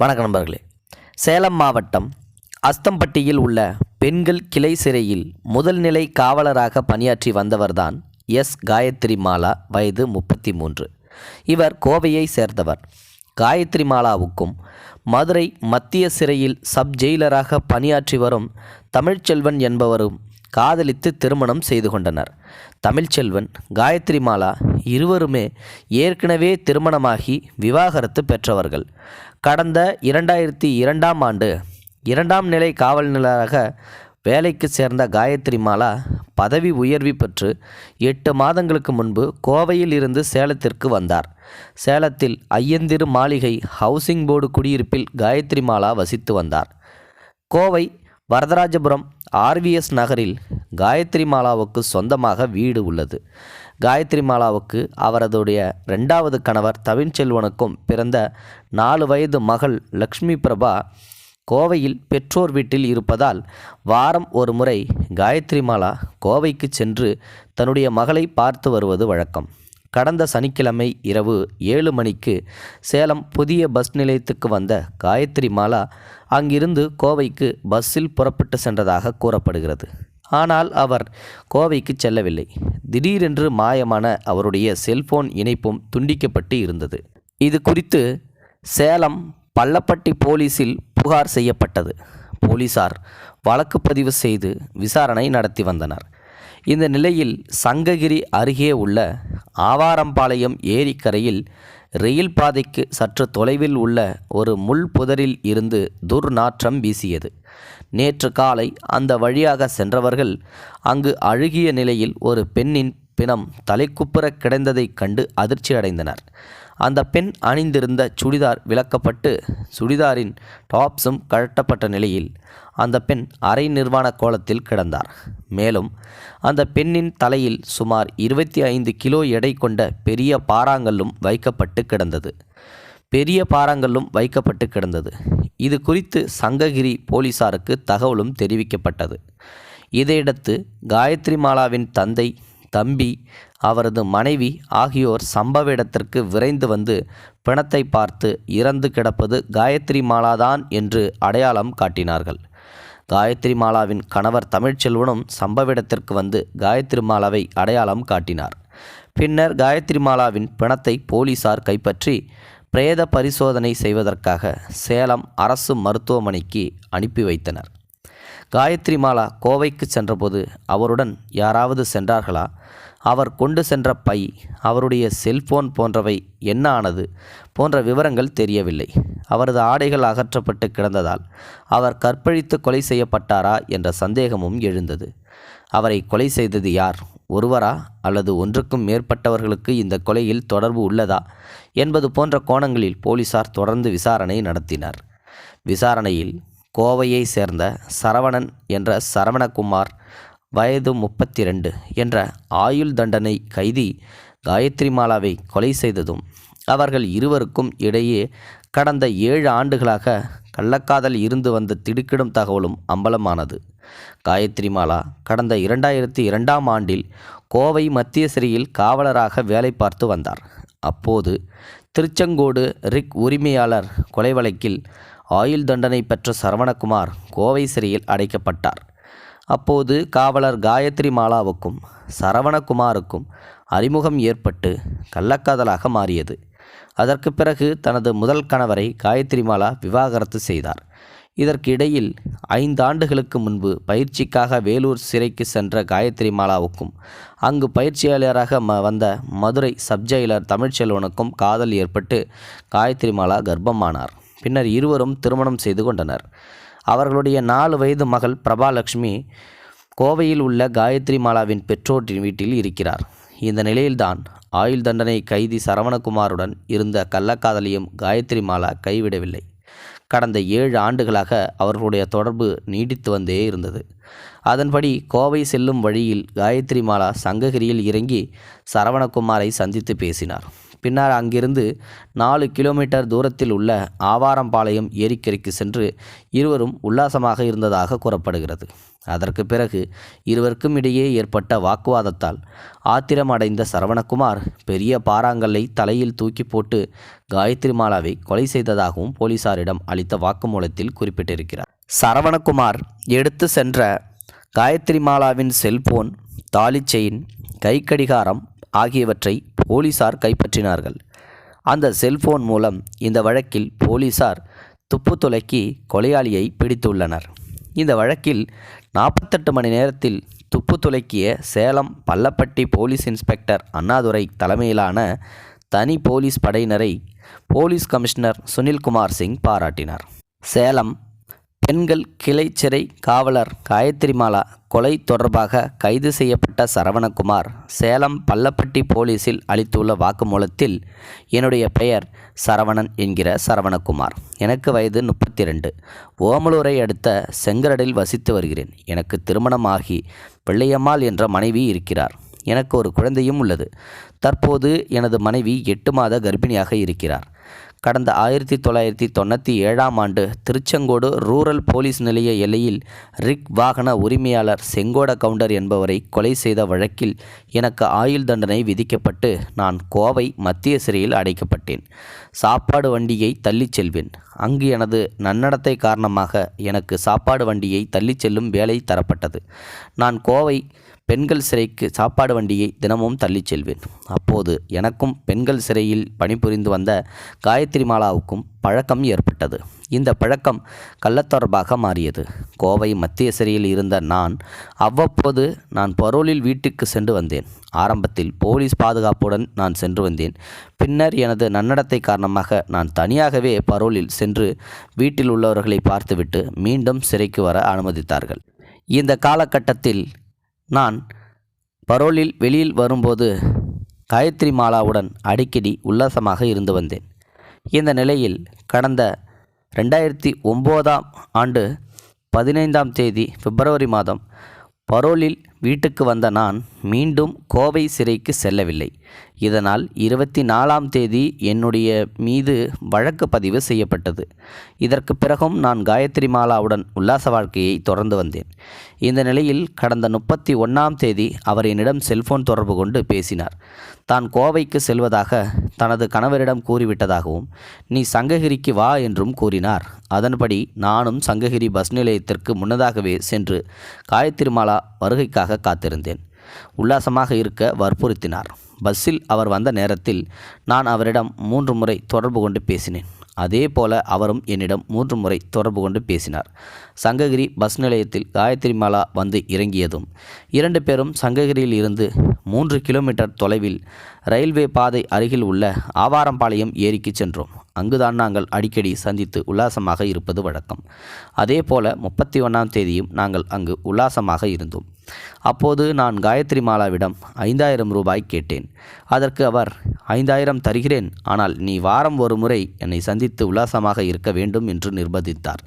வணக்க நண்பர்களே. சேலம் மாவட்டம் அஸ்தம்பட்டியில் உள்ள பெண்கள் கிளை சிறையில் முதல்நிலை காவலராக பணியாற்றி வந்தவர்தான் எஸ். காயத்ரி மாலா வயது முப்பத்தி மூன்று இவர் கோவையை சேர்ந்தவர். காயத்ரி மாலாவுக்கும் மதுரை மத்திய சிறையில் சப் ஜெயிலராக பணியாற்றி வரும் தமிழ்ச்செல்வன் என்பவரும் காதலித்து திருமணம் செய்து கொண்டனர். தமிழ்ச்செல்வன் காயத்ரி மாலா இருவருமே ஏற்கனவே திருமணமாகி விவாகரத்து பெற்றவர்கள். கடந்த இரண்டாயிரத்தி இரண்டாம் ஆண்டு இரண்டாம் நிலை காவல் நிலையராக வேலைக்கு சேர்ந்த காயத்ரி மாலா பதவி உயர்வு பெற்று எட்டு மாதங்களுக்கு முன்பு கோவையில் இருந்து சேலத்திற்கு வந்தார். சேலத்தில் ஐயந்திரு மாளிகை ஹவுசிங் போர்டு குடியிருப்பில் காயத்ரி மாலா வசித்து வந்தார். கோவை வரதராஜபுரம் ஆர்விஎஸ் நகரில் காயத்ரி மாலாவுக்கு சொந்தமாக வீடு உள்ளது. காயத்ரி மாலாவுக்கு அவரதுடைய ரெண்டாவது கணவர் தவின்செல்வனுக்கும் பிறந்த நாலு வயது மகள் லக்ஷ்மி பிரபா கோவையில் பெற்றோர் வீட்டில் இருப்பதால் வாரம் ஒரு முறை காயத்ரி மாலா கோவைக்கு சென்று தன்னுடைய மகளை பார்த்து வருவது வழக்கம். கடந்த சனிக்கிழமை இரவு ஏழு மணிக்கு சேலம் புதிய பஸ் நிலையத்துக்கு வந்த காயத்ரி மாலா அங்கிருந்து கோவைக்கு பஸ்ஸில் புறப்பட்டு சென்றதாக கூறப்படுகிறது. ஆனால் அவர் கோவைக்கு செல்லவில்லை. திடீரென்று மாயமான அவருடைய செல்போன் இணைப்பும் துண்டிக்கப்பட்டு இருந்தது. இது குறித்து சேலம் பள்ளப்பட்டி போலீசில் புகார் செய்யப்பட்டது. போலீசார் வழக்கு பதிவு செய்து விசாரணை நடத்தி வந்தனர். இந்த நிலையில் சங்ககிரி அருகே உள்ள ஆவாரம்பாளையம் ஏரிக்கரையில் ரயில் பாதைக்கு சற்று தொலைவில் உள்ள ஒரு முள் புதரில் இருந்து துர்நாற்றம் வீசியது. நேற்று காலை அந்த வழியாக சென்றவர்கள் அங்கு அழுகிய நிலையில் ஒரு பெண்ணின் பிணம் தலைக்குப்புற கிடந்ததைக் கண்டு அதிர்ச்சி அடைந்தனர். அந்த பெண் அணிந்திருந்த சுடிதார் விலக்கப்பட்டு சுடிதாரின் டாப்ஸும் கழட்டப்பட்ட நிலையில் அந்த பெண் அரை நிர்வாண கோலத்தில் கிடந்தார். மேலும் அந்த பெண்ணின் தலையில் சுமார் இருபத்தி ஐந்து கிலோ எடை கொண்ட பெரிய பாறாங்கல்லும் வைக்கப்பட்டு கிடந்தது. பெரிய பாறாங்கல்லும் வைக்கப்பட்டு கிடந்தது. இது குறித்து சங்ககிரி போலீசாருக்கு தகவலும் தெரிவிக்கப்பட்டது. இதையடுத்து காயத்ரி மாலாவின் தந்தை தம்பி அவரது மனைவி ஆகியோர் சம்பவ இடத்திற்கு விரைந்து வந்து பிணத்தை பார்த்து இறந்து கிடப்பது காயத்ரி மாலாதான் என்று அடையாளம் காட்டினார்கள். காயத்ரி மாலாவின் கணவர் தமிழ்ச்செல்வனும் சம்பவ இடத்திற்கு வந்து காயத்ரி மாலாவை அடையாளம் காட்டினார். பின்னர் காயத்ரி மாலாவின் பிணத்தை போலீசார் கைப்பற்றி பிரேத பரிசோதனை செய்வதற்காக சேலம் அரசு மருத்துவமனைக்கு அனுப்பி வைத்தனர். காயத்ரி மாலா கோவைக்கு சென்றபோது அவருடன் யாராவது சென்றார்களா? அவர் கொண்டு சென்ற பை அவருடைய செல்போன் போன்றவை என்ன ஆனது போன்ற விவரங்கள் தெரியவில்லை. அவரது ஆடைகள் அகற்றப்பட்டு கிடந்ததால் அவர் கற்பழித்து கொலை செய்யப்பட்டாரா என்ற சந்தேகமும் எழுந்தது. அவரை கொலை செய்தது யார்? ஒருவரா? அல்லது ஒன்றுக்கும் மேற்பட்டவர்களுக்கு இந்த கொலையில் தொடர்பு உள்ளதா? என்பது போன்ற கோணங்களில் போலீசார் தொடர்ந்து விசாரணை நடத்தினர். விசாரணையில் கோவையை சேர்ந்த சரவணன் என்ற சரவணகுமார் வயது முப்பத்தி ரெண்டு என்ற ஆயுள் தண்டனை கைதி காயத்ரி மாலாவை கொலை செய்ததும் அவர்கள் இருவருக்கும் இடையே கடந்த ஏழு ஆண்டுகளாக கள்ளக்காதல் இருந்து வந்த திடுக்கிடும் தகவலும் அம்பலமானது. காயத்ரி மாலா கடந்த இரண்டாயிரத்தி இரண்டாம் ஆண்டில் கோவை மத்திய சிறையில் காவலராக வேலை பார்த்து வந்தார். அப்போது திருச்செங்கோடு ரிக் உரிமையாளர் கொலை வழக்கில் ஆயுள் தண்டனை பெற்ற சரவணகுமார் கோவை சிறையில் அடைக்கப்பட்டார். அப்போது காவலர் காயத்ரி மாலாவுக்கும் சரவணகுமாருக்கும் அறிமுகம் ஏற்பட்டு கள்ளக்காதலாக மாறியது. அதற்கு பிறகு தனது முதல் கணவரை காயத்ரி மாலா விவாகரத்து செய்தார். இதற்கிடையில் ஐந்தாண்டுகளுக்கு ஐந்து ஆண்டுகளுக்கு முன்பு பயிற்சிக்காக வேலூர் சிறைக்கு சென்ற காயத்ரி மாலாவுக்கும் அங்கு பயிற்சியாளராக ம வந்த மதுரை சப்ஜெயிலர் தமிழ்ச்செல்வனுக்கும் காதல் ஏற்பட்டு காயத்ரி மாலா கர்ப்பமானார். பின்னர் இருவரும் திருமணம் செய்து கொண்டனர். அவர்களுடைய நாலு வயது மகள் பிரபாலட்சுமி கோவையில் உள்ள காயத்ரி மாலாவின் பெற்றோரின் வீட்டில் இருக்கிறார். இந்த நிலையில்தான் ஆயுள் தண்டனை கைதி சரவணகுமாருடன் இருந்த கள்ளக்காதலியும் காயத்ரி மாலா கைவிடவில்லை. கடந்த ஏழு ஆண்டுகளாக அவர்களுடைய தொடர்பு நீடித்து வந்தே இருந்தது. அதன்படி கோவை செல்லும் வழியில் காயத்ரி மாலா சங்ககிரியில் இறங்கி சரவணகுமாரை சந்தித்து பேசினார். பின்னர் அங்கிருந்து நாலு கிலோமீட்டர் தூரத்தில் உள்ள ஆவாரம்பாளையம் ஏரிக்கரைக்கு சென்று இருவரும் உல்லாசமாக இருந்ததாக கூறப்படுகிறது. அதற்கு பிறகு இருவருக்கும் இடையே ஏற்பட்ட வாக்குவாதத்தால் ஆத்திரம் அடைந்த சரவணகுமார் பெரிய பாறாங்கல்லை தலையில் தூக்கி போட்டு காயத்ரி மாலாவை கொலை செய்ததாகவும் போலீசாரிடம் அளித்த வாக்குமூலத்தில் குறிப்பிட்டிருக்கிறார். சரவணகுமார் எடுத்து சென்ற காயத்ரி மாலாவின் செல்போன் தாலி செயின் கைக்கடிகாரம் ஆகியவற்றை போலீசார் கைப்பற்றினார்கள். அந்த செல்போன் மூலம் இந்த வழக்கில் போலீசார் துப்பு துலக்கி கொலையாளியை பிடித்துள்ளனர். இந்த வழக்கில் நாற்பத்தெட்டு மணி நேரத்தில் துப்பு துலக்கிய சேலம் பள்ளப்பட்டி போலீஸ் இன்ஸ்பெக்டர் அண்ணாதுரை தலைமையிலான தனி போலீஸ் படையினரை போலீஸ் கமிஷனர் சுனில்குமார் சிங் பாராட்டினார். சேலம் பெண்கள் கிளை சிறை காவலர் காயத்ரிமாலா கொலை தொடர்பாக கைது செய்யப்பட்ட சரவணகுமார் சேலம் பள்ளப்பட்டி போலீஸில் அளித்துள்ள வாக்குமூலத்தில் என்னுடைய பெயர் சரவணன் என்கிற சரவணகுமார். எனக்கு வயது முப்பத்தி ரெண்டு ஓமலூரை அடுத்த செங்கரடில் வசித்து வருகிறேன். எனக்கு திருமணமாகி பிள்ளையம்மாள் என்ற மனைவி இருக்கிறார். எனக்கு ஒரு குழந்தையும் உள்ளது. தற்போது எனது மனைவி எட்டு மாத கர்ப்பிணியாக இருக்கிறார். கடந்த ஆயிரத்தி தொள்ளாயிரத்தி தொண்ணூற்றி ஏழாம் ஆண்டு திருச்செங்கோடு ரூரல் போலீஸ் நிலைய எல்லையில் ரிக் வாகன உரிமையாளர் செங்கோட கவுண்டர் என்பவரை கொலை செய்த வழக்கில் எனக்கு ஆயுள் தண்டனை விதிக்கப்பட்டு நான் கோவை மத்திய சிறையில் அடைக்கப்பட்டேன். சாப்பாடு வண்டியை தள்ளிச் செல்வேன். அங்கு எனது நன்னடத்தை காரணமாக எனக்கு சாப்பாடு வண்டியை தள்ளிச் செல்லும் வேலை தரப்பட்டது. நான் கோவை பெண்கள் சிறைக்கு சாப்பாடு வண்டியை தினமும் தள்ளிச் செல்வேன். அப்போது எனக்கும் பெண்கள் சிறையில் பணிபுரிந்து வந்த காயத்ரி மாலாவுக்கும் பழக்கம் ஏற்பட்டது. இந்த பழக்கம் கள்ளத்தொடர்பாக மாறியது. கோவை மத்திய சிறையில் இருந்த நான் அவ்வப்போது நான் பரோலில் வீட்டுக்கு சென்று வந்தேன். ஆரம்பத்தில் போலீஸ் பாதுகாப்புடன் நான் சென்று வந்தேன். பின்னர் எனது நன்னடத்தை காரணமாக நான் தனியாகவே பரோலில் சென்று வீட்டில் உள்ளவர்களை பார்த்துவிட்டு மீண்டும் சிறைக்கு வர அனுமதித்தார்கள். இந்த காலகட்டத்தில் நான் பரோலில் வெளியில் வரும்போது காயத்ரி மாலாவுடன் அடிக்கடி உல்லாசமாக இருந்து வந்தேன். இந்த நிலையில் கடந்த ரெண்டாயிரத்தி ஒம்போதாம் ஆண்டு பதினைந்தாம் தேதி பிப்ரவரி மாதம் பரோலில் வீட்டுக்கு வந்த நான் மீண்டும் கோவை சிறைக்கு செல்லவில்லை. இதனால் இருபத்தி நாலாம் தேதி என்னுடைய மீது வழக்கு பதிவு செய்யப்பட்டது. இதற்கு பிறகும் நான் காயத்ரி மாலாவுடன் உல்லாச வாழ்க்கையை தொடர்ந்து வந்தேன். இந்த நிலையில் கடந்த முப்பத்தி ஒன்றாம் தேதி அவர் என்னிடம் செல்போன் தொடர்பு கொண்டு பேசினார். தான் கோவைக்கு செல்வதாக தனது கணவரிடம் கூறிவிட்டதாகவும் நீ சங்ககிரிக்கு வா என்றும் கூறினார். அதன்படி நானும் சங்ககிரி பஸ் நிலையத்திற்கு முன்னதாகவே சென்று காயத்ரி மாலா வருகைக்காக காத்திருந்தேன். உல்லாசமாக இருக்க வற்புறுத்தினார். பஸ்ஸில் அவர் வந்த நேரத்தில் நான் அவரிடம் மூன்று முறை தொடர்பு கொண்டு பேசினேன். அதே போல அவரும் என்னிடம் மூன்று முறை தொடர்பு கொண்டு பேசினார். சங்ககிரி பஸ் நிலையத்தில் காயத்ரி மாலா வந்து இறங்கியதும் இரண்டு பேரும் சங்ககிரியில் இருந்து மூன்று கிலோமீட்டர் தொலைவில் ரயில்வே பாதை அருகில் உள்ள ஆவாரம்பாளையம் ஏரிக்கு சென்றோம். அங்குதான் நாங்கள் அடிக்கடி சந்தித்து உல்லாசமாக இருப்பது வழக்கம். அதே போல முப்பத்தி ஒன்றாம் தேதியும் நாங்கள் அங்கு உல்லாசமாக இருந்தோம். அப்போது நான் காயத்ரி மாலாவிடம் ஐந்தாயிரம் ரூபாய் கேட்டேன். அதற்கு அவர் ஐந்தாயிரம் தருகிறேன். ஆனால் நீ வாரம் ஒரு முறை என்னை சந்தித்து உல்லாசமாக இருக்க வேண்டும் என்று நிர்பந்தித்தார்.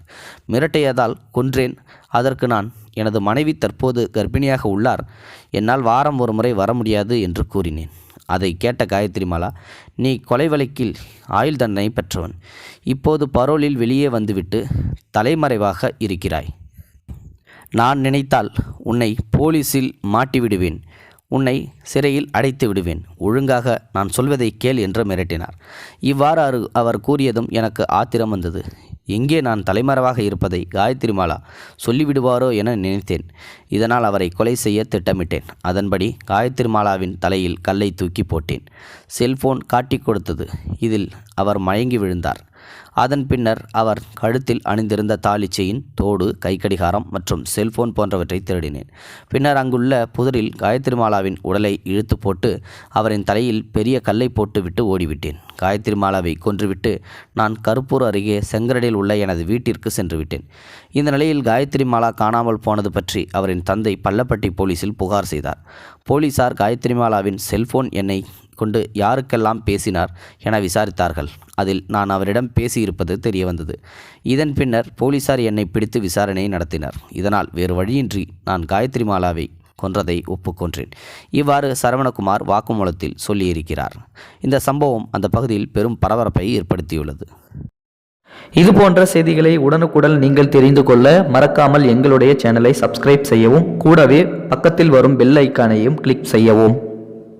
மிரட்டியதால் கொன்றேன். அதற்கு நான் எனது மனைவி தற்போது கர்ப்பிணியாக உள்ளார். என்னால் வாரம் ஒரு முறை வர முடியாது என்று கூறினேன். அதை கேட்ட காயத்ரி மாலா நீ கொலை வழக்கில் ஆயுள் தண்டனை பெற்றவன். இப்போது பரோலில் வெளியே வந்துவிட்டு தலைமறைவாக இருக்கிறாய். நான் நினைத்தால் உன்னை போலீஸில் மாட்டிவிடுவேன். உன்னை சிறையில் அடைத்து விடுவேன். ஒழுங்காக நான் சொல்வதை கேள் என்று மிரட்டினார். இவ்வாறு அவர் கூறியதும் எனக்கு ஆத்திரம் வந்தது. எங்கே நான் தலைமறைவாக இருப்பதை காயத்ரி மாலா சொல்லிவிடுவாரோ என நினைத்தேன். இதனால் அவரை கொலை செய்ய திட்டமிட்டேன். அதன்படி காயத்ரி மாலாவின் தலையில் கல்லை தூக்கி போட்டேன். செல்போன் காட்டி கொடுத்தது. இதில் அவர் மயங்கி விழுந்தார். அதன் பின்னர் அவர் கழுத்தில் அணிந்திருந்த தாளிச்சையின் தோடு கைக்கடிகாரம் மற்றும் செல்போன் போன்றவற்றை திருடினேன். பின்னர் அங்குள்ள புதரில் காயத்ரி மாலாவின் உடலை இழுத்து போட்டு அவரின் தலையில் பெரிய கல்லை போட்டுவிட்டு ஓடிவிட்டேன். காயத்ரி மாலாவை கொன்றுவிட்டு நான் கருப்பூர் அருகே செங்கரடில் உள்ள எனது வீட்டிற்கு சென்று விட்டேன் இந்த நிலையில் காயத்ரி மாலா காணாமல் போனது பற்றி அவரின் தந்தை பள்ளப்பட்டி போலீசில் புகார் செய்தார். போலீசார் காயத்ரி மாலாவின் செல்போன் எண்ணை கொண்டு யாருக்கெல்லாம் பேசினார் என விசாரித்தார்கள். அதில் நான் அவரிடம் பேசியிருப்பது தெரிய வந்தது இதன் பின்னர் போலீசார் என்னை பிடித்து விசாரணை நடத்தினர். இதனால் வேறு வழியின்றி நான் காயத்ரி மாலாவை கொன்றதை ஒப்புக்கொன்றேன். இவ்வாறு சரவணகுமார் வாக்குமூலத்தில் சொல்லியிருக்கிறார். இந்த சம்பவம் அந்த பகுதியில் பெரும் பரபரப்பை ஏற்படுத்தியுள்ளது. இது போன்ற செய்திகளை உடனுக்குடன் நீங்கள் தெரிந்து கொள்ள மறக்காமல் எங்களுடைய சேனலை சப்ஸ்கிரைப் செய்யவும் கூடவே பக்கத்தில் வரும் பெல் ஐக்கானையும் கிளிக் செய்யவும்.